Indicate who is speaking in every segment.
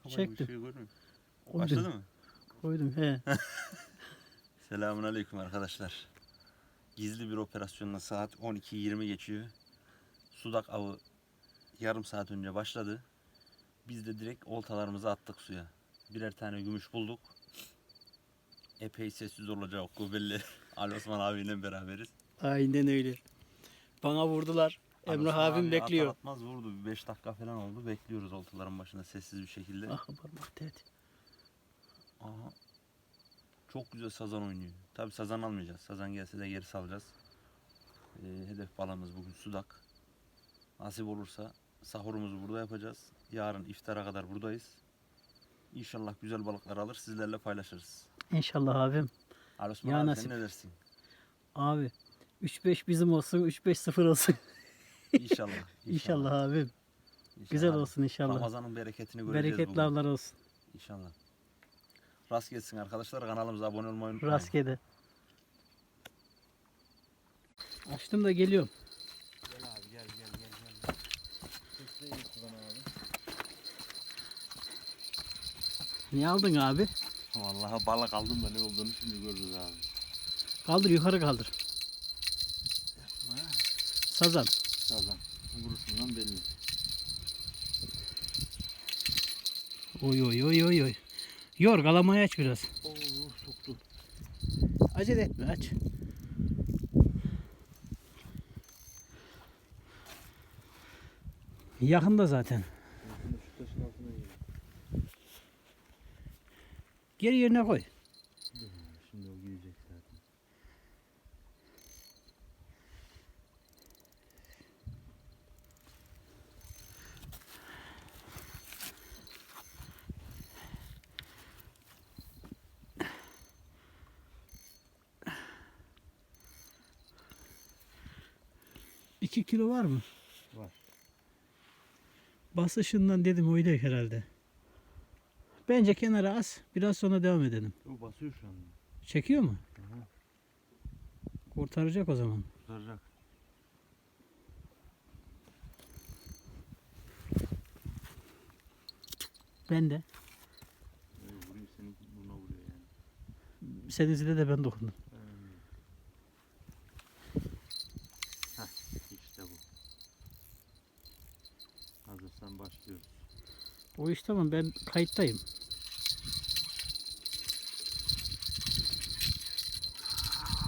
Speaker 1: Çektim.
Speaker 2: Şey.
Speaker 1: Koydum.
Speaker 2: Başladı mı?
Speaker 1: Koydum he.
Speaker 2: Selamun aleyküm arkadaşlar. Gizli bir operasyonla saat 12.20 geçiyor. Sudak avı yarım saat önce başladı. Biz de direkt oltalarımızı attık suya. Birer tane gümüş bulduk. Epey sessiz olacak o belli. Ali Osman abiyle beraberiz.
Speaker 1: Aynen öyle. Bana vurdular.
Speaker 2: Osman
Speaker 1: abim
Speaker 2: abi
Speaker 1: bekliyor.
Speaker 2: atar atmaz vurdu. 5 dakika falan oldu. Bekliyoruz oltaların başında sessiz bir şekilde.
Speaker 1: Ah parmak tehdit.
Speaker 2: Aha. Çok güzel sazan oynuyor. Tabi sazan almayacağız. Sazan gelse de geri salacağız. Ee, hedef balığımız bugün sudak. Nasip olursa sahurumuzu burada yapacağız. Yarın iftara kadar buradayız. İnşallah güzel balıklar alır sizlerle paylaşırız.
Speaker 1: İnşallah abim.
Speaker 2: Ali Osman
Speaker 1: Ya
Speaker 2: abi
Speaker 1: nasip.
Speaker 2: sen ne dersin?
Speaker 1: Abi 3-5 bizim olsun 3-5-0 olsun.
Speaker 2: İnşallah.
Speaker 1: İnşallah abim.
Speaker 2: İnşallah.
Speaker 1: Güzel olsun inşallah.
Speaker 2: Ramazan'ın bereketini göreceğiz
Speaker 1: Bereketli
Speaker 2: bugün.
Speaker 1: avlar olsun.
Speaker 2: İnşallah. Rast gelsin arkadaşlar. Kanalımıza abone olmayı unutmayın.
Speaker 1: Rastgele. Açtım da geliyorum.
Speaker 2: Gel abi gel gel gel gel.
Speaker 1: Niye aldın abi?
Speaker 2: Vallahi balık aldım da ne olduğunu şimdi görürüz abi.
Speaker 1: Kaldır yukarı kaldır. Sazan.
Speaker 2: Sazan. Vuruşundan belli.
Speaker 1: Oy oy oy oy oy. Yor kalamayı aç biraz.
Speaker 2: Oo soktu.
Speaker 1: Acele etme aç. Yakında zaten.
Speaker 2: Giriyor.
Speaker 1: Geri yerine koy.
Speaker 2: Şimdi o girecek zaten.
Speaker 1: İki kilo var mı?
Speaker 2: Var.
Speaker 1: Basışından dedim öyle herhalde. Bence kenara as. Biraz sonra devam edelim.
Speaker 2: O basıyor şu anda.
Speaker 1: Çekiyor mu?
Speaker 2: Hı hı.
Speaker 1: Kurtaracak o zaman.
Speaker 2: Kurtaracak.
Speaker 1: Ben de.
Speaker 2: Öyle vuruyor seni buna vuruyor yani.
Speaker 1: Senin de ben dokundum.
Speaker 2: Heh, işte bu. Hazırsan başlıyoruz.
Speaker 1: O iş tamam ben kayıttayım.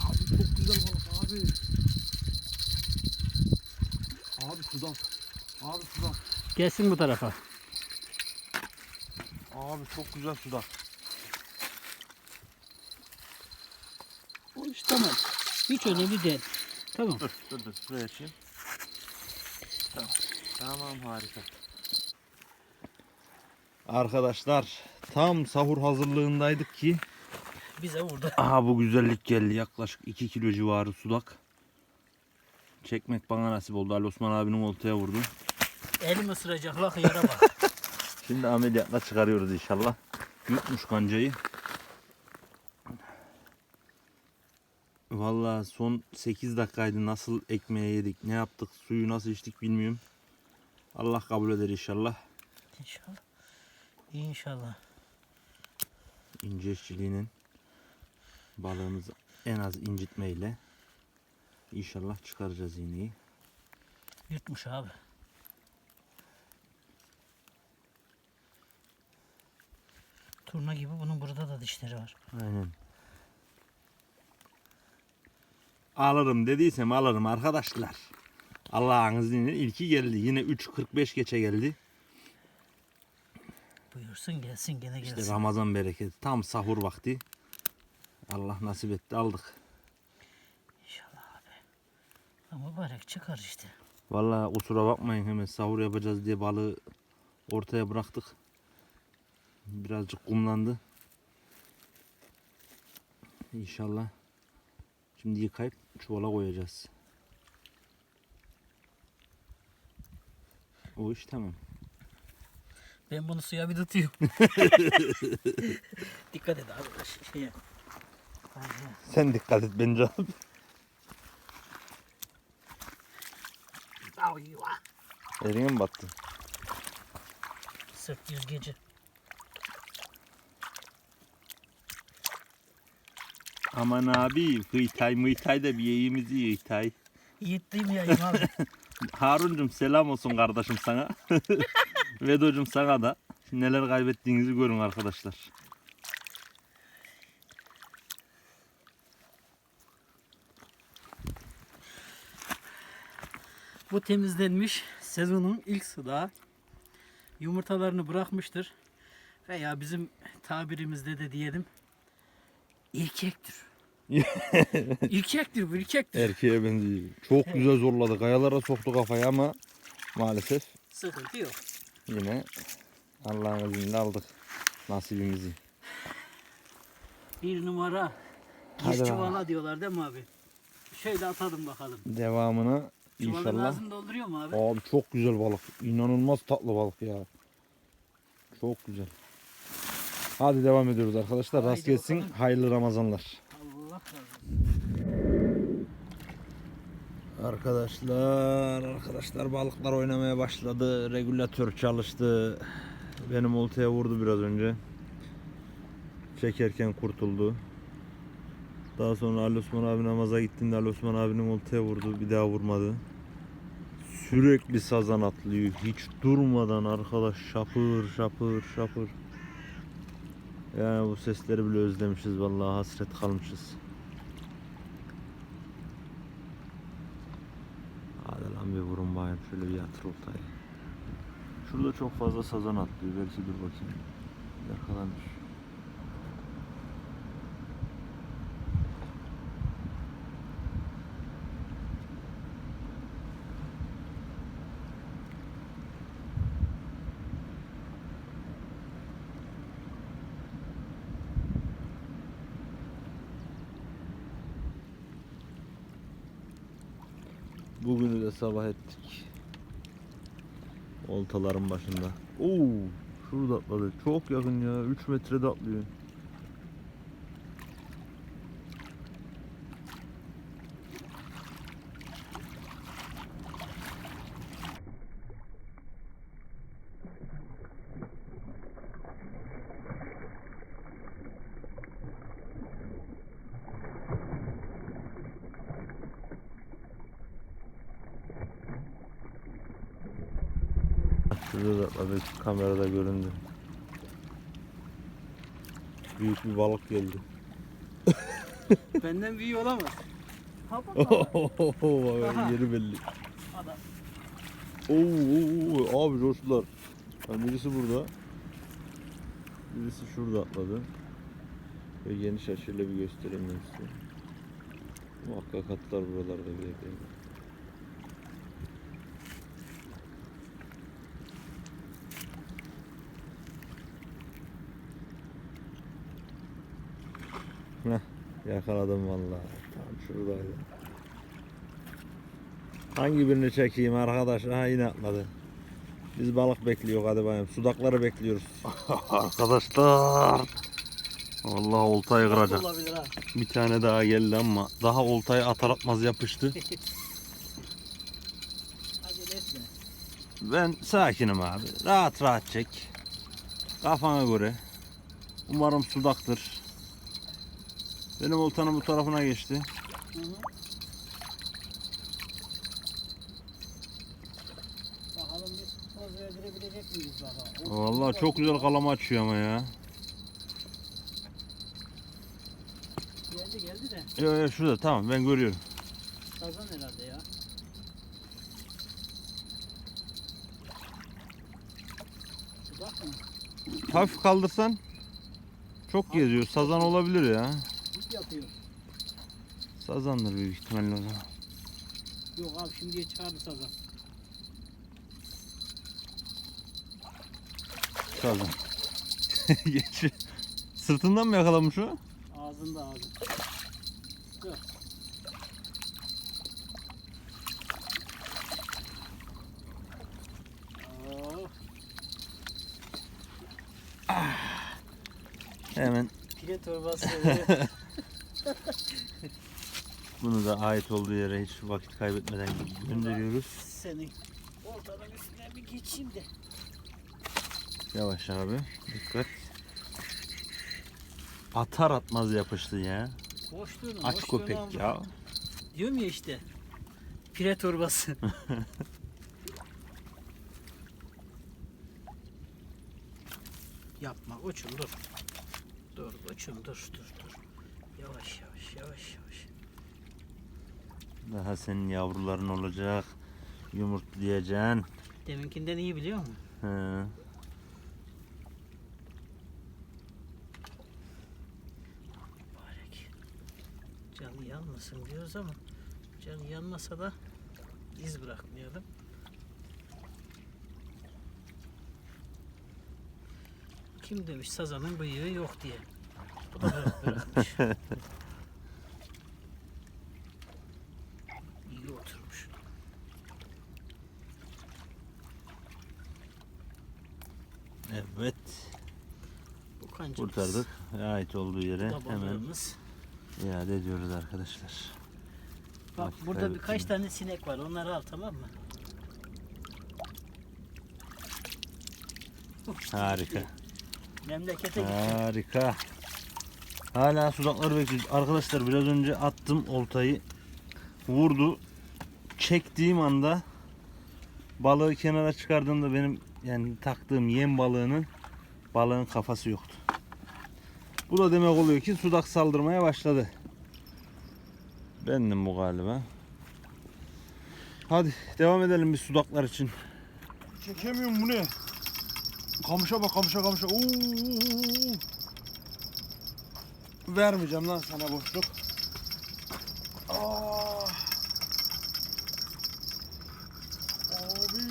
Speaker 2: Abi çok güzel balık abi. Abi sudak. Abi sudak.
Speaker 1: Gelsin bu tarafa.
Speaker 2: Abi çok güzel sudak.
Speaker 1: O iş tamam. Hiç önemli değil. Tamam.
Speaker 2: Dur dur dur şuraya açayım. Tamam. Tamam harika. Arkadaşlar tam sahur hazırlığındaydık ki
Speaker 1: Bize vurdu.
Speaker 2: Aha bu güzellik geldi yaklaşık 2 kilo civarı sudak. Çekmek bana nasip oldu. Ali Osman abinin oltaya vurdu.
Speaker 1: Elim ısıracak lak yara bak.
Speaker 2: Şimdi ameliyatla çıkarıyoruz inşallah. Yutmuş kancayı. Vallahi son 8 dakikaydı nasıl ekmeğe yedik, ne yaptık, suyu nasıl içtik bilmiyorum. Allah kabul eder inşallah.
Speaker 1: İnşallah. İnşallah.
Speaker 2: İnce işçiliğinin balığımızı en az incitmeyle inşallah çıkaracağız iğneyi.
Speaker 1: Yutmuş abi. Turna gibi bunun burada da dişleri var.
Speaker 2: Aynen. Alırım dediysem alırım arkadaşlar. Allah'ın izniyle ilki geldi. Yine 3.45 geçe geldi.
Speaker 1: Buyursun gelsin gene gelsin.
Speaker 2: İşte Ramazan bereketi. Tam sahur vakti. Allah nasip etti aldık.
Speaker 1: İnşallah abi. Ama mübarek çıkar işte.
Speaker 2: Vallahi kusura bakmayın hemen sahur yapacağız diye balığı ortaya bıraktık. Birazcık kumlandı. İnşallah. Şimdi yıkayıp çuvala koyacağız. O iş tamam.
Speaker 1: Ben bunu suya bir tutuyorum. dikkat et abi. Şey, şey
Speaker 2: Sen dikkat et bence abi. Elime mi battı?
Speaker 1: Sırt yüzgeci.
Speaker 3: Aman abi hıytay mıytay da bir yiyimizi hıytay.
Speaker 1: Yittiğim yayım abi.
Speaker 3: Haruncum selam olsun kardeşim sana. Vedocum sana da. Neler kaybettiğinizi görün arkadaşlar.
Speaker 1: Bu temizlenmiş sezonun ilk sudağı. Yumurtalarını bırakmıştır. Veya bizim tabirimizde de diyelim ilkektir. ilkektir bu ilkektir.
Speaker 2: Erkeğe benziyor. Çok güzel zorladı. Kayalara soktu kafayı ama maalesef
Speaker 1: Sıkıntı yok.
Speaker 2: Yine Allah'ın izniyle aldık nasibimizi.
Speaker 1: Bir numara.
Speaker 2: Hadi
Speaker 1: Gir çuvala diyorlar değil mi abi? Şöyle atalım bakalım.
Speaker 2: Devamını
Speaker 1: Çuvalın
Speaker 2: inşallah.
Speaker 1: ağzını dolduruyor mu abi?
Speaker 2: Abi çok güzel balık. İnanılmaz tatlı balık ya. Çok güzel. Hadi devam ediyoruz arkadaşlar. Rast
Speaker 1: Haydi
Speaker 2: gelsin.
Speaker 1: bakalım.
Speaker 2: Hayırlı Ramazanlar.
Speaker 1: Allah razı olsun.
Speaker 2: Arkadaşlar, arkadaşlar balıklar oynamaya başladı. Regülatör çalıştı. Benim oltaya vurdu biraz önce. Çekerken kurtuldu. Daha sonra Ali Osman abi namaza gittiğinde Ali Osman abinin oltaya vurdu. Bir daha vurmadı. Sürekli sazan atlıyor. Hiç durmadan arkadaş şapır şapır şapır. Yani bu sesleri bile özlemişiz vallahi hasret kalmışız. Hadi lan bir vurun bayım şöyle bir yatır oltayı. Şurada çok fazla sazan atlıyor. Belki dur bakayım. Yakalanır. Bugünü de sabah ettik. Oltaların başında. Oo, şurada atladı. Çok yakın ya. 3 metrede atlıyor. Şurada da atladı. Kamerada göründü. Büyük bir balık geldi.
Speaker 1: Benden büyüğü olamaz. Ha bak Aha.
Speaker 2: Yeri belli.
Speaker 1: Adam.
Speaker 2: Oo, oo, abi coştular. Yani birisi burada. Birisi şurada atladı. Ve geniş açıyla bir göstereyim ben size. Muhakkak atlar buralarda bir yerde. Heh, yakaladım vallahi. Tam şuradaydı. Hangi birini çekeyim arkadaş? Aha yine atladı. Biz balık bekliyor hadi bayım. Sudakları bekliyoruz.
Speaker 3: Arkadaşlar. Vallahi oltayı kıracak.
Speaker 1: Olabilir ha.
Speaker 3: Bir tane daha geldi ama daha oltayı atar atmaz yapıştı.
Speaker 1: Acele etme.
Speaker 3: Ben sakinim abi. Rahat rahat çek. Kafana göre. Umarım sudaktır. Benim oltanın bu tarafına geçti.
Speaker 1: Hı hı. Bakalım bir poz verdirebilecek miyiz baba? O-
Speaker 3: Vallahi çok güzel kalama açıyor ama ya.
Speaker 1: Geldi geldi de
Speaker 3: Yo yo şurada tamam ben görüyorum.
Speaker 1: sazan herhalde ya. Bak mı?
Speaker 3: Hafif kaldırsan çok geziyor. Sazan olabilir ya.
Speaker 1: Yapıyor.
Speaker 3: Sazandır büyük ihtimalle o zaman.
Speaker 1: Yok abi şimdiye çıkardı sazan.
Speaker 3: Sazan. Geç. Sırtından mı yakalamış o?
Speaker 1: Ağzında ağzı. Dur. Oh,
Speaker 3: Hemen
Speaker 1: pide torbası.
Speaker 3: Bunu da ait olduğu yere hiç vakit kaybetmeden gönderiyoruz.
Speaker 1: Senin ortadan üstüne bir geçeyim de.
Speaker 3: Yavaş abi. Dikkat. Atar atmaz yapıştı ya.
Speaker 1: Boşluğunu,
Speaker 2: Aç
Speaker 1: boşluğunu
Speaker 2: köpek
Speaker 1: aldım.
Speaker 2: ya.
Speaker 1: Diyorum ya işte. Pire torbası. Yapma uçum dur. Dur uçum dur dur dur. Yavaş yavaş yavaş.
Speaker 2: Daha senin yavruların olacak. Yumurtlayacaksın.
Speaker 1: Deminkinden iyi biliyor musun?
Speaker 2: He.
Speaker 1: Mübarek. Canı yanmasın diyoruz ama canı yanmasa da iz bırakmayalım. Kim demiş sazanın bıyığı yok diye. Bu da bırak- bırakmış. İyi oturmuş.
Speaker 2: Evet.
Speaker 1: Bu.
Speaker 2: Kurtardık. Ait olduğu yere hemen iade ediyoruz arkadaşlar.
Speaker 1: Bak
Speaker 2: Vakit
Speaker 1: burada birkaç tane sinek var. Onları al tamam mı?
Speaker 2: Harika.
Speaker 1: Memlekete gitti.
Speaker 2: Harika. Hala sudakları bekliyoruz. Arkadaşlar biraz önce attım oltayı. Vurdu. Çektiğim anda balığı kenara çıkardığımda benim yani taktığım yem balığının balığın kafası yoktu. Bu da demek oluyor ki sudak saldırmaya başladı. Bendim bu galiba. Hadi devam edelim biz sudaklar için.
Speaker 4: Çekemiyorum bu ne? Kamışa bak kamışa kamışa. Oo. Vermeyeceğim lan sana boşluk. Aa. Abi.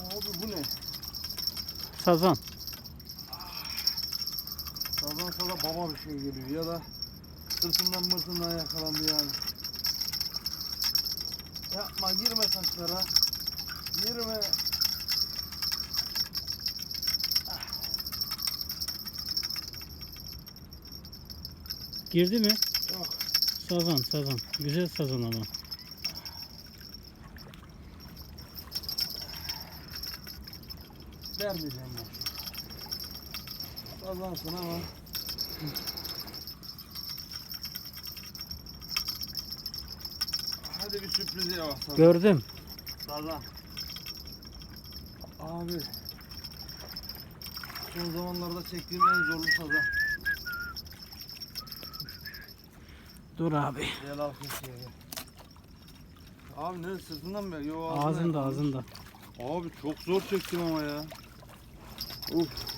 Speaker 4: Abi bu ne?
Speaker 1: Sazan.
Speaker 4: Sazan sana baba bir şey geliyor ya da sırtından mırtından yakalandı yani. Yapma girme saçlara. Girme.
Speaker 1: Girdi mi?
Speaker 4: Yok.
Speaker 1: Sazan, sazan. Güzel sazan ama.
Speaker 4: Vermeyeceğim. Kazansın ama. Hadi bir sürpriz ya.
Speaker 1: Gördüm.
Speaker 4: Sazan. Abi. Son zamanlarda çektiğim en zorlu sazan.
Speaker 1: Dur abi.
Speaker 4: Gel al köşeye gel. Abi ne sırtından mı? Yo
Speaker 1: Ağzında ağzında.
Speaker 4: Abi çok zor çektim ama ya. Uf.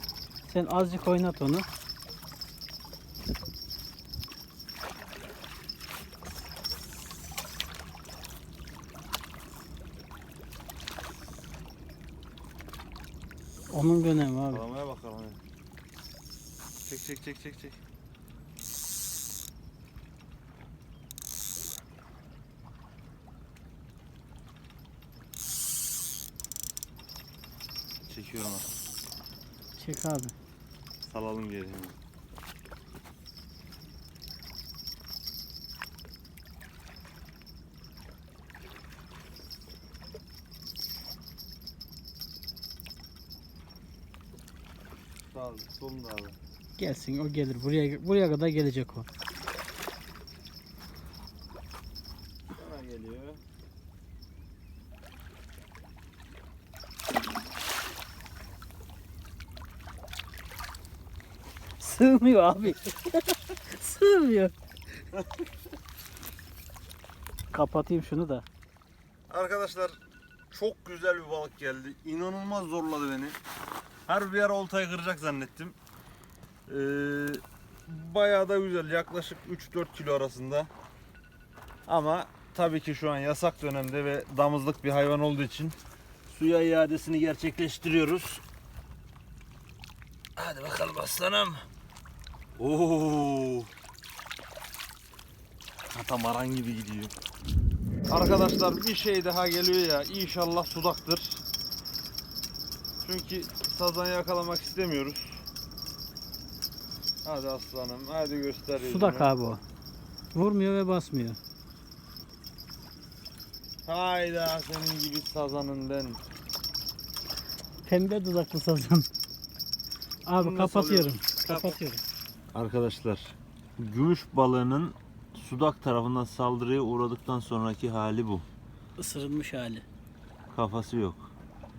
Speaker 1: Sen azıcık oynat onu. Onun bir önemi abi.
Speaker 4: Alamaya bakalım. Çek çek çek çek çek.
Speaker 2: Çekiyorum artık.
Speaker 1: Çek abi.
Speaker 2: Salalım geri.
Speaker 4: Sağ ol. Solunda abi.
Speaker 1: Gelsin o gelir. Buraya buraya kadar gelecek o.
Speaker 4: Sana geliyor.
Speaker 1: Sığmıyor abi. Sığmıyor. Kapatayım şunu da.
Speaker 2: Arkadaşlar çok güzel bir balık geldi. İnanılmaz zorladı beni. Her bir ara oltayı kıracak zannettim. Ee, bayağı da güzel. Yaklaşık 3-4 kilo arasında. Ama tabii ki şu an yasak dönemde ve damızlık bir hayvan olduğu için suya iadesini gerçekleştiriyoruz. Hadi bakalım aslanım. Oo. Katamaran gibi gidiyor.
Speaker 4: Arkadaşlar bir şey daha geliyor ya. İnşallah sudaktır. Çünkü sazan yakalamak istemiyoruz. Hadi aslanım. Hadi göster.
Speaker 1: Sudak abi o. Vurmuyor ve basmıyor.
Speaker 4: Hayda senin gibi sazanın ben.
Speaker 1: Pembe dudaklı sazan. Abi
Speaker 4: Bunu
Speaker 1: kapatıyorum. Kapatıyorum.
Speaker 2: Arkadaşlar gümüş balığının sudak tarafından saldırıya uğradıktan sonraki hali bu.
Speaker 1: Isırılmış hali.
Speaker 2: Kafası yok.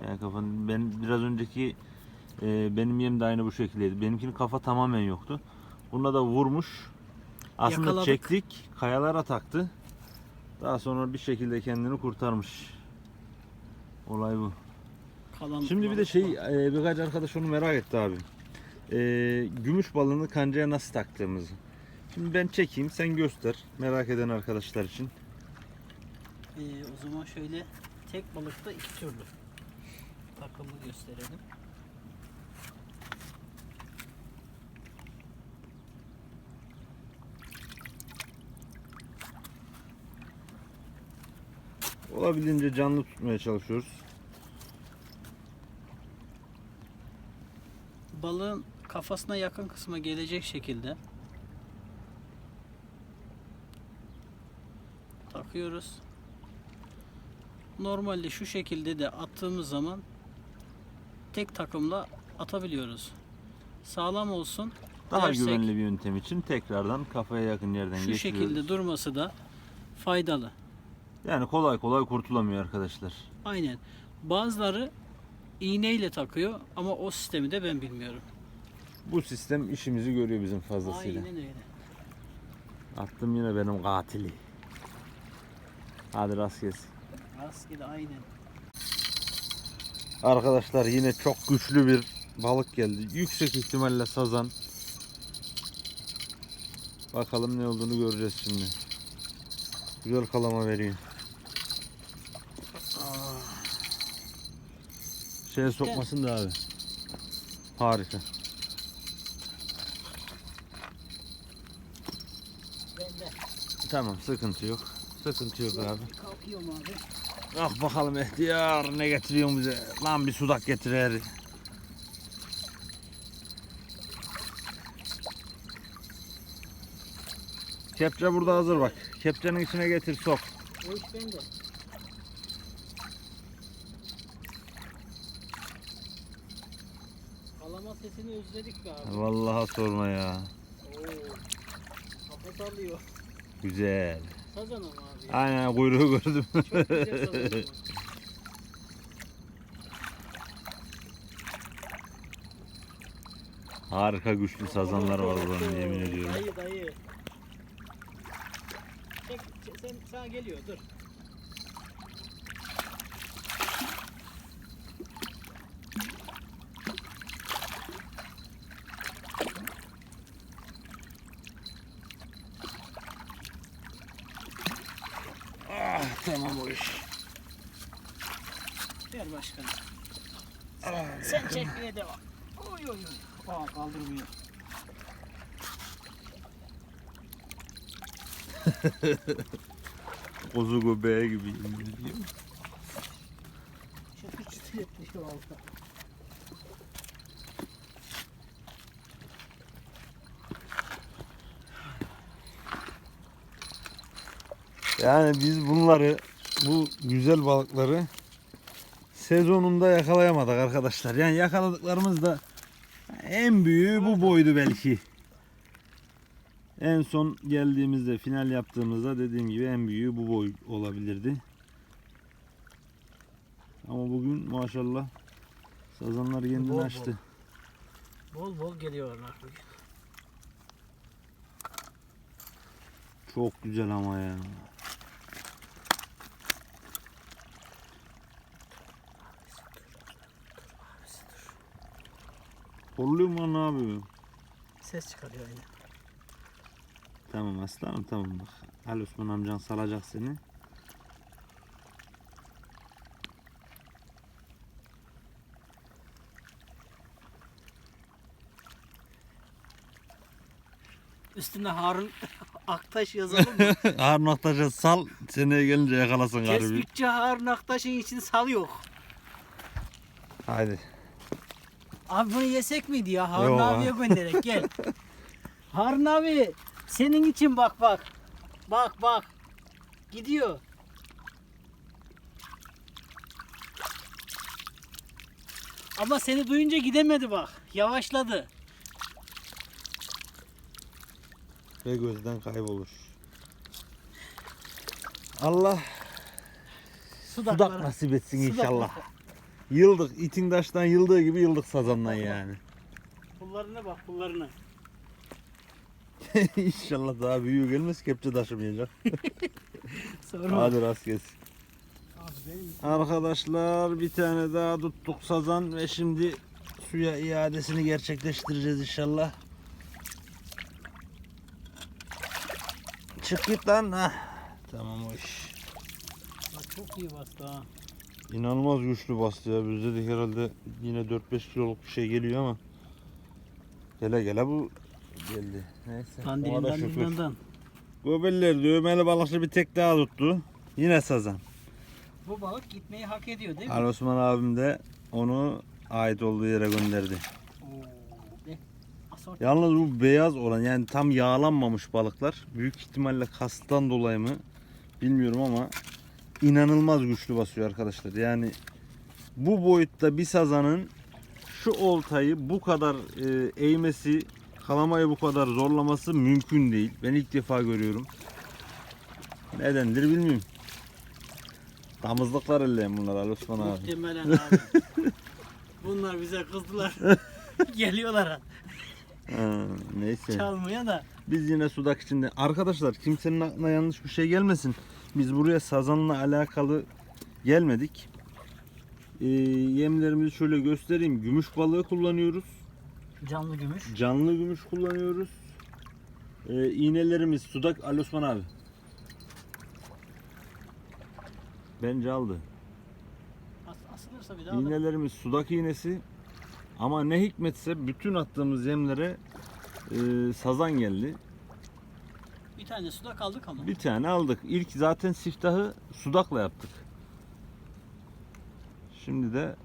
Speaker 2: Yani kafanın ben biraz önceki e, benim yem de aynı bu şekildeydi. Benimkinin kafa tamamen yoktu. Buna da vurmuş. Aslında
Speaker 1: Yakaladık.
Speaker 2: çektik, kayalara taktı. Daha sonra bir şekilde kendini kurtarmış. Olay bu.
Speaker 1: Kalan
Speaker 2: Şimdi bir de şey e, birkaç arkadaş onu merak etti abi. E, gümüş balığını kancaya nasıl taktığımızı. Şimdi ben çekeyim sen göster merak eden arkadaşlar için.
Speaker 1: Ee, o zaman şöyle tek balıkta iki türlü takımı gösterelim.
Speaker 2: Olabildiğince canlı tutmaya çalışıyoruz.
Speaker 1: Balığın kafasına yakın kısma gelecek şekilde takıyoruz. Normalde şu şekilde de attığımız zaman tek takımla atabiliyoruz. Sağlam olsun.
Speaker 2: Daha
Speaker 1: dersek
Speaker 2: güvenli bir yöntem için tekrardan kafaya yakın yerden
Speaker 1: Şu
Speaker 2: geçiriyoruz.
Speaker 1: şekilde durması da faydalı.
Speaker 2: Yani kolay kolay kurtulamıyor arkadaşlar.
Speaker 1: Aynen. Bazıları iğneyle takıyor ama o sistemi de ben bilmiyorum.
Speaker 2: Bu sistem işimizi görüyor bizim fazlasıyla.
Speaker 1: Aynen öyle.
Speaker 2: Attım yine benim katili. Hadi rast gelsin.
Speaker 1: Rastgele aynen.
Speaker 2: Arkadaşlar yine çok güçlü bir balık geldi. Yüksek ihtimalle sazan. Bakalım ne olduğunu göreceğiz şimdi. Güzel kalama veriyor. Şeye sokmasın da abi. Harika.
Speaker 1: Ben de
Speaker 2: Tamam sıkıntı yok. Sıkıntı yok abi.
Speaker 1: kalkıyorum abi.
Speaker 2: Ah bakalım ihtiyar ne getiriyorsun bize? Lan bir sudak getir heri. Kepçe burada hazır bak. Kepçenin içine getir sok.
Speaker 1: O iş bende. Kalama sesini özledik be abi.
Speaker 2: Vallahi sorma ya.
Speaker 1: Oo. Kafa sallıyor.
Speaker 2: Güzel.
Speaker 1: Sazan ama abi.
Speaker 2: Aynen kuyruğu gördüm.
Speaker 1: Çok güzel sazan ama.
Speaker 2: Harika güçlü sazanlar var buranın yemin ediyorum.
Speaker 1: Dayı dayı. Çek, çek, sen, sana geliyor dur.
Speaker 2: Ah tamam o iş.
Speaker 1: Ver başkanım. Sen, sen çekmeye devam. Oy oy oy. Aa kaldırmıyor.
Speaker 2: Kuzu göbeği gibi yemin ediyorum.
Speaker 1: Çok çıtır etmiş valla.
Speaker 2: Yani biz bunları bu güzel balıkları sezonunda yakalayamadık arkadaşlar. Yani yakaladıklarımız da en büyüğü bu boydu belki. En son geldiğimizde final yaptığımızda dediğim gibi en büyüğü bu boy olabilirdi. Ama bugün maşallah sazanlar kendini
Speaker 1: Bol
Speaker 2: açtı.
Speaker 1: Bol bol geliyorlar bugün.
Speaker 2: Çok güzel ama ya. Horluyor mu lan ne yapıyor?
Speaker 1: Ses çıkarıyor yine.
Speaker 2: Tamam aslanım tamam bak. Ali Osman amcan salacak seni.
Speaker 1: Üstüne Harun Aktaş yazalım mı?
Speaker 2: Harun Aktaş'a sal seneye gelince yakalasın garibi.
Speaker 1: Tespitçi Harun Aktaş'ın için sal yok.
Speaker 2: Haydi.
Speaker 1: Abi bunu yesek miydi ya? Harun
Speaker 2: Yok
Speaker 1: abiye gönderek gel. Harun abi senin için bak bak. Bak bak. Gidiyor. Ama seni duyunca gidemedi bak. Yavaşladı.
Speaker 2: ve gözden kaybolur. Allah sudak
Speaker 1: Sudaklara.
Speaker 2: nasip etsin
Speaker 1: Sudak
Speaker 2: inşallah. Yıldık itin taştan yıldığı gibi yıldık sazandan yani.
Speaker 1: Pullarına bak pullarına.
Speaker 2: inşallah daha büyüğü gelmez kepçe taşımayacak.
Speaker 1: Sorma.
Speaker 2: Hadi rast gelsin. Arkadaşlar bir tane daha tuttuk sazan ve şimdi suya iadesini gerçekleştireceğiz inşallah. Çık git lan. Hah. Tamam o iş.
Speaker 1: bak çok iyi bastı ha.
Speaker 2: İnanılmaz güçlü bastı ya. Bizde de herhalde yine 4-5 kiloluk bir şey geliyor ama. Gele gele bu geldi. Neyse. ona da
Speaker 1: Dandilinden
Speaker 2: şükür.
Speaker 1: dinlenden.
Speaker 2: Gobeller dövmeli balıkçı bir tek daha tuttu. Yine sazan.
Speaker 1: Bu balık gitmeyi hak ediyor değil mi?
Speaker 2: Ali Osman abim de onu ait olduğu yere gönderdi.
Speaker 1: Oo, be. Asort.
Speaker 2: Yalnız bu beyaz olan yani tam yağlanmamış balıklar büyük ihtimalle kastan dolayı mı bilmiyorum ama inanılmaz güçlü basıyor arkadaşlar. Yani bu boyutta bir sazanın şu oltayı bu kadar e, eğmesi, kalamayı bu kadar zorlaması mümkün değil. Ben ilk defa görüyorum. Nedendir bilmiyorum. Damızlıklar elleyin bunlar Ali Osman abi.
Speaker 1: Muhtemelen abi. Bunlar bize kızdılar. Geliyorlar ha.
Speaker 2: Neyse.
Speaker 1: çalmaya da.
Speaker 2: Biz yine sudak içinde. Arkadaşlar kimsenin aklına yanlış bir şey gelmesin. Biz buraya sazanla alakalı gelmedik. Ee, yemlerimizi şöyle göstereyim. Gümüş balığı kullanıyoruz.
Speaker 1: Canlı gümüş.
Speaker 2: Canlı gümüş kullanıyoruz. Ee, iğnelerimiz sudak Ali Osman abi. Bence aldı.
Speaker 1: As asılırsa bir daha alır.
Speaker 2: İğnelerimiz sudak iğnesi. Ama ne hikmetse bütün attığımız yemlere e, sazan geldi.
Speaker 1: Bir tane suda kaldık ama.
Speaker 2: Bir tane aldık. İlk zaten siftahı sudakla yaptık. Şimdi de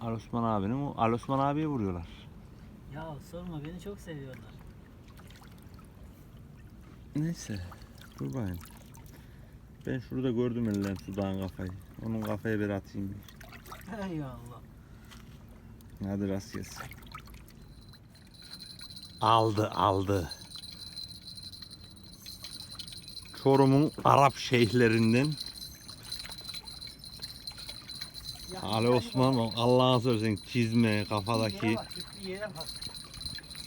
Speaker 2: Ali Osman abinin o Ali Osman abiye vuruyorlar.
Speaker 1: Ya sorma beni çok seviyorlar.
Speaker 2: Neyse. Dur bakayım. Ben şurada gördüm elinden sudağın kafayı. Onun kafaya bir atayım.
Speaker 1: Ey Allah.
Speaker 2: Hadi rast gelsin. Aldı aldı. Çorum'un Arap şeyhlerinden Ali Osman
Speaker 1: tane
Speaker 2: o Allah'ın sözün çizme
Speaker 1: bak,
Speaker 2: kafadaki.
Speaker 1: Yere bak, gittiği yere bak.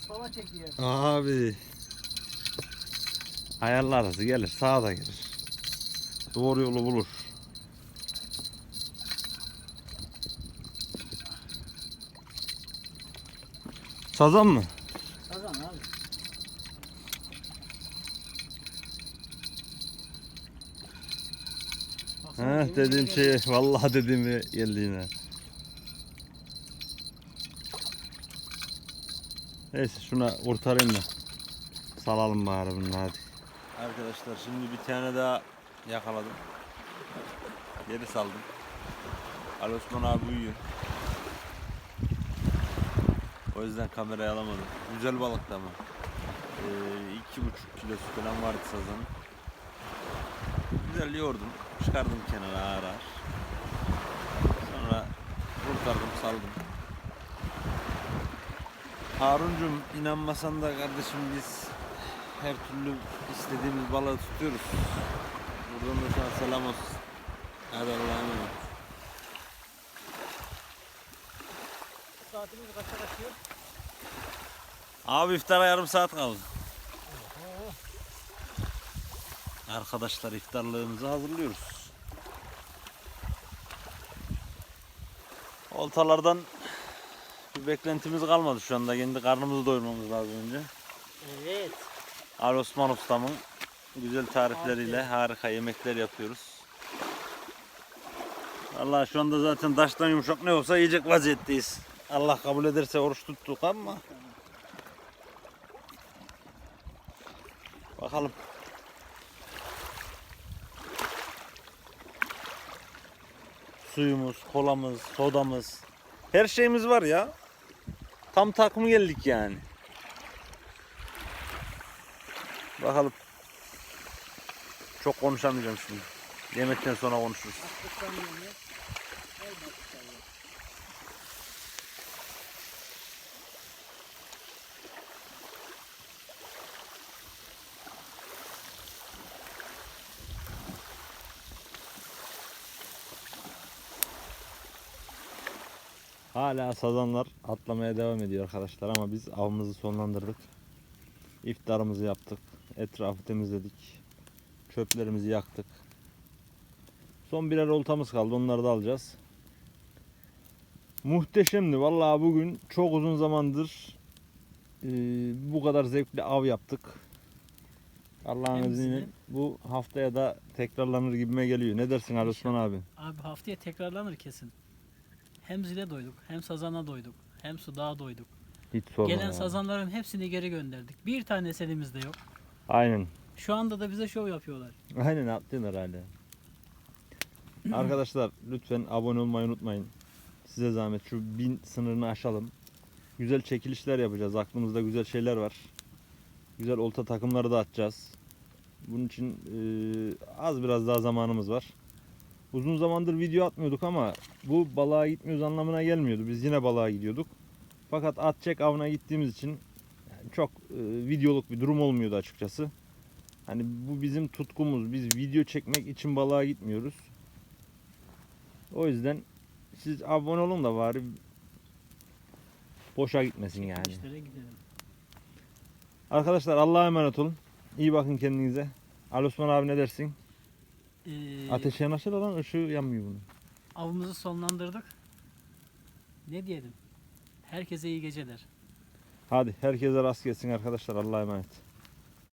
Speaker 1: Sola çekiyor.
Speaker 2: Abi. Ayarlı arası gelir sağa da gelir. Doğru yolu bulur. Sazan mı?
Speaker 1: Kazan abi. Baksana,
Speaker 2: Heh dediğim şey vallahi dediğimi geldi yine. Neyse şuna kurtarayım da salalım bari bunu hadi. Arkadaşlar şimdi bir tane daha yakaladım. Geri saldım. Ali Osman abi uyuyor. O yüzden kamerayı alamadım. Güzel balıktı ama. Ee, iki buçuk kilosu falan vardı sazanın. Güzel yordum. Çıkardım kenara ağır ağır. Sonra kurtardım saldım. Haruncum inanmasan da kardeşim biz her türlü istediğimiz balığı tutuyoruz. Buradan da sana selam olsun. Hadi Allah'a emanet.
Speaker 1: Saatimiz kaça kaçıyor?
Speaker 2: Abi iftara yarım saat kaldı. Arkadaşlar iftarlığımızı hazırlıyoruz. Oltalardan bir beklentimiz kalmadı şu anda. Kendi karnımızı doyurmamız lazım önce.
Speaker 1: Evet.
Speaker 2: Ali Osman Ustam'ın güzel tarifleriyle harika yemekler yapıyoruz. Allah şu anda zaten taştan yumuşak ne olsa yiyecek vaziyetteyiz. Allah kabul ederse oruç tuttuk ama. Bakalım. Suyumuz, kolamız, sodamız. Her şeyimiz var ya. Tam takımı geldik yani. Bakalım. Çok konuşamayacağım şimdi. Yemekten sonra konuşuruz. Hala sazanlar atlamaya devam ediyor arkadaşlar ama biz avımızı sonlandırdık. İftarımızı yaptık. Etrafı temizledik. Çöplerimizi yaktık. Son birer oltamız kaldı. Onları da alacağız. Muhteşemdi. Vallahi bugün çok uzun zamandır e, bu kadar zevkli av yaptık. Allah'ın izniyle bu haftaya da tekrarlanır gibime geliyor. Ne dersin Ali Osman abi?
Speaker 1: Abi haftaya tekrarlanır kesin. Hem zile doyduk, hem sazana doyduk, hem sudağa doyduk.
Speaker 2: Hiç sorma.
Speaker 1: Gelen
Speaker 2: ya.
Speaker 1: sazanların hepsini geri gönderdik. Bir tanesi elimizde yok.
Speaker 2: Aynen.
Speaker 1: Şu anda da bize şov yapıyorlar.
Speaker 2: Aynen atlıyorlar hala. Arkadaşlar lütfen abone olmayı unutmayın. Size zahmet şu bin sınırını aşalım. Güzel çekilişler yapacağız. Aklımızda güzel şeyler var. Güzel olta takımları da atacağız. Bunun için eee, az biraz daha zamanımız var. Uzun zamandır video atmıyorduk ama bu balığa gitmiyoruz anlamına gelmiyordu. Biz yine balığa gidiyorduk. Fakat at çek avına gittiğimiz için çok eee, videoluk bir durum olmuyordu açıkçası. Hani bu bizim tutkumuz. Biz video çekmek için balığa gitmiyoruz. O yüzden siz abone olun da bari boşa gitmesin yani. Arkadaşlar Allah'a emanet olun. İyi bakın kendinize. Ali Osman abi ne dersin?
Speaker 1: Ee,
Speaker 2: Ateş yanaşır lan ışığı yanmıyor bunun.
Speaker 1: avımızı sonlandırdık. Ne diyelim? Herkese iyi geceler.
Speaker 2: Hadi herkese rast gelsin arkadaşlar. Allah'a emanet.